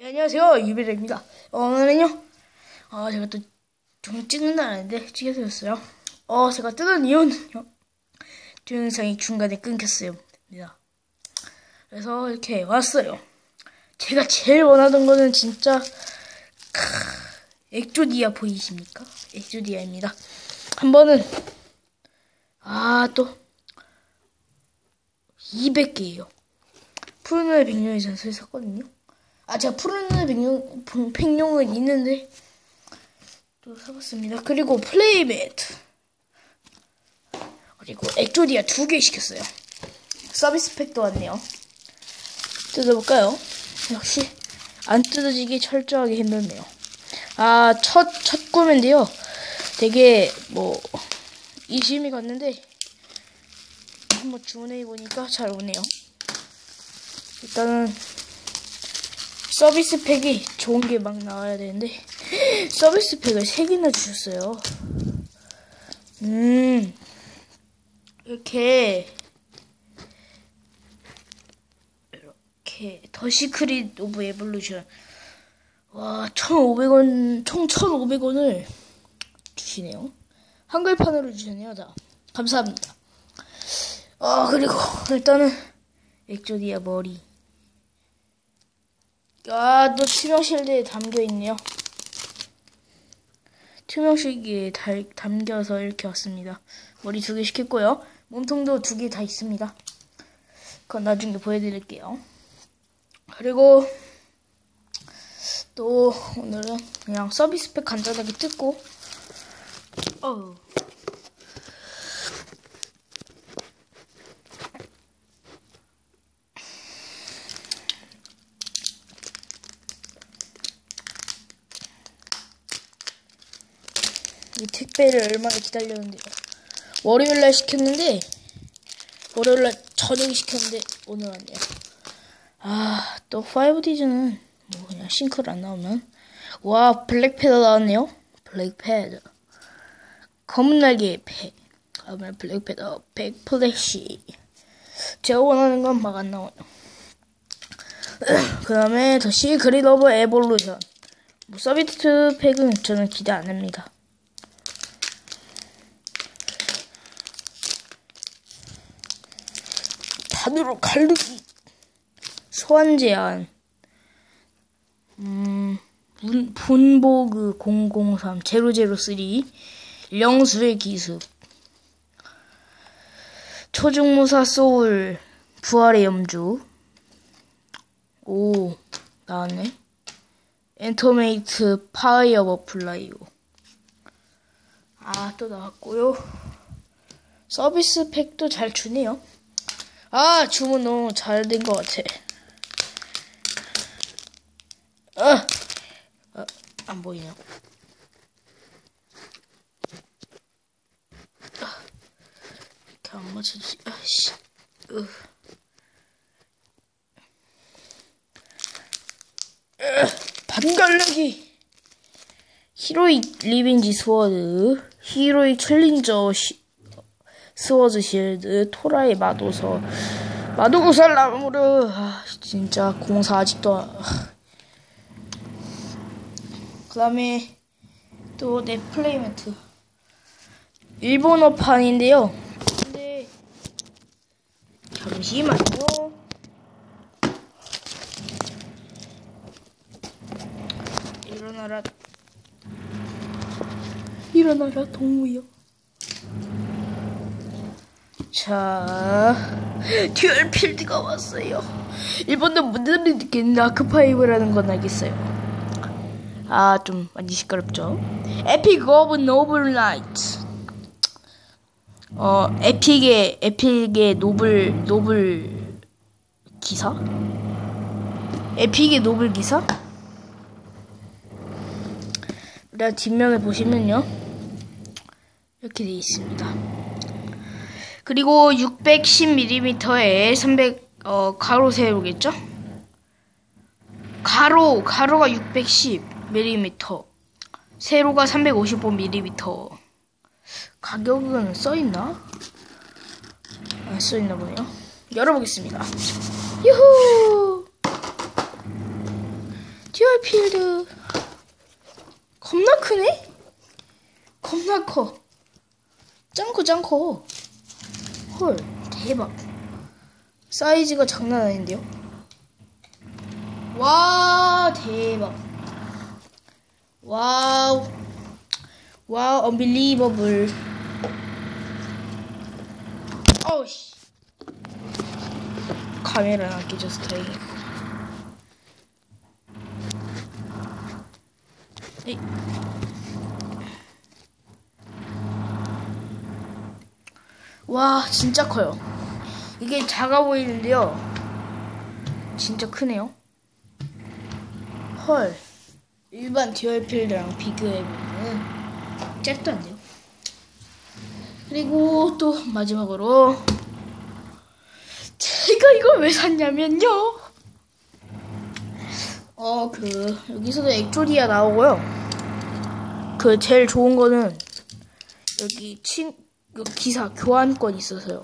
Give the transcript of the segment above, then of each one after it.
네, 안녕하세요. 유비레입니다. 오늘은요 어 제가 또 좀 찍는 날인데 찍게 되었어요. 어 제가 뜨는 이유는요 동영상이 중간에 끊겼어요. 그래서 이렇게 왔어요. 제가 제일 원하던 거는 진짜 크, 엑조디아 보이십니까? 엑조디아입니다. 한 번은 아 또 200개예요. 푸른 눈의 백룡의 전설을 샀거든요 아, 제가 푸른 백룡, 백룡은 있는데, 또 사봤습니다. 그리고 플레이매트. 그리고 엑조디아 두 개 시켰어요. 서비스 팩도 왔네요. 뜯어볼까요? 역시, 안 뜯어지기 철저하게 힘들네요. 아, 첫, 첫 구매인데요. 되게, 뭐, 이심이 갔는데, 한번 주문해 보니까 잘 오네요. 일단은, 서비스 팩이 좋은 게 막 나와야 되는데 서비스 팩을 3개나 주셨어요. 음 이렇게 이렇게 더 시크릿 오브 에볼루션 와 1,500원 총 1,500원을 주시네요. 한글판으로 주셨네요. 다 감사합니다. 아 그리고 일단은 엑조디아 머리 아, 또 투명 실드에 담겨 있네요. 투명 실기에 달, 담겨서 이렇게 왔습니다. 머리 두 개 시켰고요. 몸통도 두 개 다 있습니다. 그건 나중에 보여드릴게요. 그리고 또 오늘은 그냥 서비스팩 간단하게 뜯고 어이 택배를 얼마나 기다렸는데요. 월요일날 시켰는데 월요일날 저녁에 시켰는데 오늘 왔네요. 아, 또 5D즈는 뭐 그냥 싱크로 안 나오면 와 블랙패드 나왔네요. 블랙패드 검은 날개 팩 그러면 블랙패드 백 플래시 제가 원하는 건 막 안 나와요. 그 다음에 더 시크릿 오브 에볼루션 뭐 서비스 팩은 저는 기대 안 합니다. 반으로 갈르기 소환 제한. 음 분보그 003 003 영수의 기습. 초중무사 소울 부활의 염주. 오 나왔네. 엔터메이트 파이어 버플라이오. 아 또 나왔고요. 서비스 팩도 잘 주네요 아, 주문 너무 잘 된 것 같아. 아, 아, 안 보이냐? 아, 이렇게 안 맞춰지. 아 씨. 으. 반갈르기. 히로이 리벤지 스워드, 히로이 챌린저 시, 스워즈 실드, 토라의 마도서, 마도구살 나무르, 아, 진짜 공사 아직도. 아. 그 다음에 또내 플레이매트. 일본어판인데요. 근데, 잠시만요. 일어나라. 일어나라, 동무요. 자, 듀얼 필드가 왔어요. 일본도 문제를 느끼는 아크파이브라는 건 알겠어요. 아, 좀 많이 시끄럽죠. 에픽 오브 노블 나이트. 어, 에픽의, 에픽의 노블, 노블 기사? 에픽의 노블 기사? 일단 뒷면을 보시면요. 이렇게 되어 있습니다. 그리고 610mm에 300 어, 가로 세로겠죠? 가로 가로가 610mm, 세로가 355mm. 가격은 써 있나? 안 써 있나 보네요. 열어보겠습니다. 유후! 듀얼필드 겁나 크네? 겁나 커 짱커 짱커 헐 대박 사이즈가 장난 아닌데요? 와 대박. 와우. 와우 언빌리버블 어우씨. 카메라는 안 깨져서 다행이고 에이. 와 진짜 커요. 이게 작아 보이는데요. 진짜 크네요. 헐. 일반 듀얼필드랑 비교해보면 짝도 안 돼요. 그리고 또 마지막으로 제가 이걸 왜 샀냐면요. 어 그 여기서도 액조리아 나오고요. 그 제일 좋은 거는 여기 친그 기사 교환권 있어서요.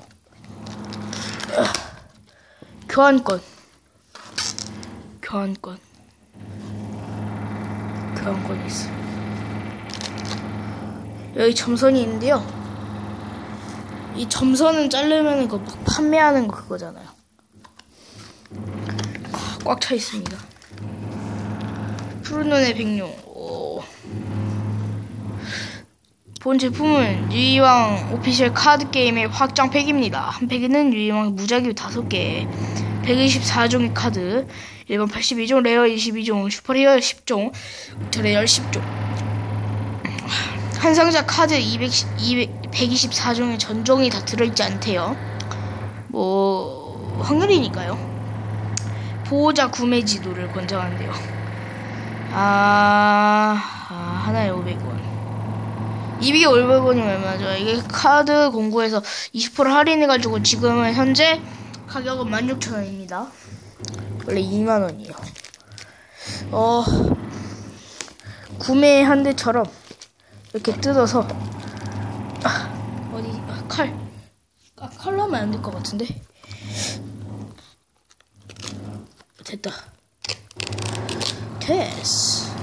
교환권. 교환권. 교환권이 있어 여기 점선이 있는데요. 이 점선은 자르면 그막 판매하는 거 그거잖아요. 꽉 차 있습니다. 푸른 눈의 백룡 오. 본 제품은 유이왕 오피셜 카드 게임의 확장 팩입니다. 한 팩에는 유이왕 무작위 5개, 124종의 카드, 일반 82종, 레어 22종, 슈퍼레어 10종, 드레어 10종. 한 상자 카드 200, 200, 124종의 전종이 다 들어있지 않대요. 뭐, 확률이니까요. 보호자 구매 지도를 권장한대요. 아, 아 하나에 500원. 200원이면 얼마죠? 이게 카드 공구에서 20% 할인해가지고 지금은 현재 가격은 16,000원입니다. 원래 2만원이에요. 어, 구매한 데처럼 이렇게 뜯어서, 아, 어디, 아, 칼. 아, 칼로 하면 안 될 것 같은데? 됐다. 됐어.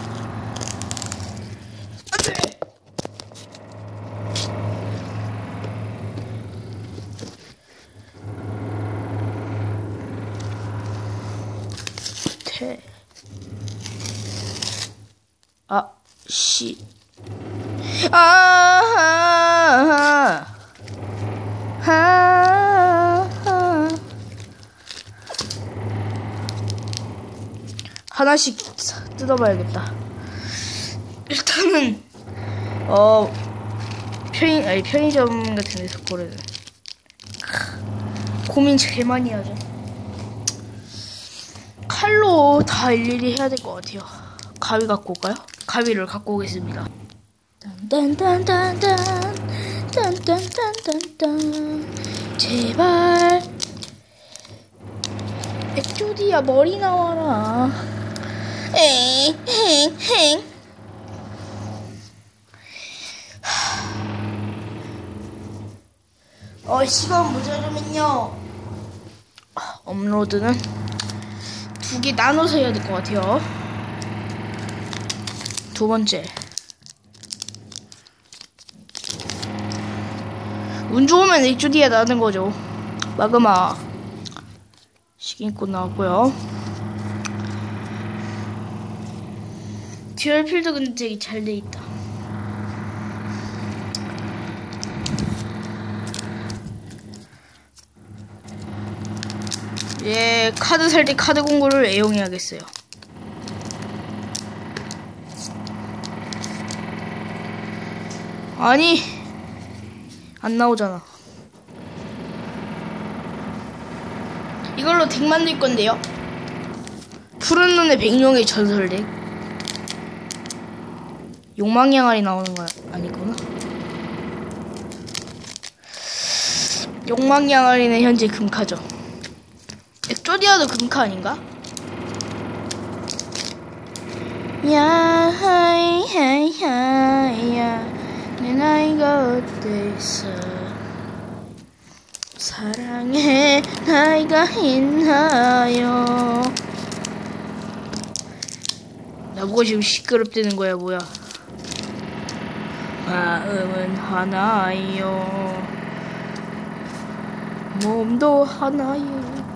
아, 아, 아, 아. 하나씩 뜯어봐야겠다. 일단은, 어, 편의, 아니, 편의점 같은 데서 고르는. 고민 제일 많이 하죠. 칼로 다 일일이 해야 될 것 같아요. 가위 갖고 올까요? 가위를 갖고 오겠습니다. 딴딴딴딴딴 딴딴딴딴딴 제발 액조디야 머리 나와라. 엥엥엥 어 시간 모자르면요 업로드는 두 개 나눠서 해야 될 것 같아요. 두 번째. 운 좋으면 액주디에 나는 거죠. 마그마. 식인꽃 나왔고요. 듀얼필드 근데 되게 잘 돼 있다. 예, 카드 살 때 카드 공구를 애용해야겠어요. 아니, 안 나오잖아. 이걸로 덱 만들 건데요. 푸른 눈의 백룡의 전설 덱. 욕망양알이 나오는 거 아니구나. 욕망양알이는 현재 금카죠. 엑조디아도 금카 아닌가? 야하이하이하이야 내 나이가 어때서? 사랑해 나이가 있나요? 나보고 지금 시끄럽다는 거야 뭐야? 마음은 하나요? 몸도 하나요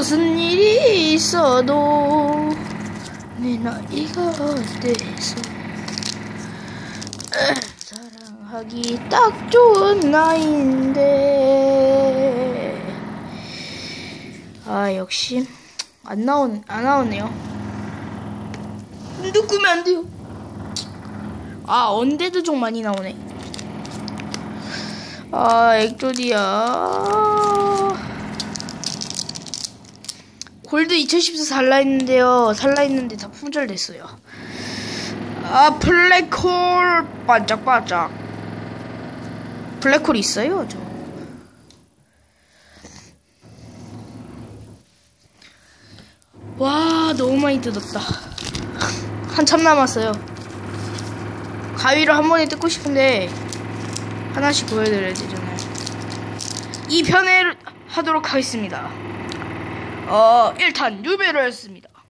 무슨 일이 있어도 내 나이가 어때서 사랑하기 딱 좋은 나이인데. 아 역시 안 나온 안 나오네요. 누꾸면 안 돼요? 아 언데드 좀 많이 나오네. 아 액조디아 골드 2014 살라있는데요. 살라있는데 다 품절됐어요. 아, 블랙홀 반짝반짝. 블랙홀 있어요, 저. 와, 너무 많이 뜯었다. 한참 남았어요. 가위를 한 번에 뜯고 싶은데, 하나씩 보여드려야 되잖아요. 2편을 하도록 하겠습니다. 어, 1탄 유배를 했습니다.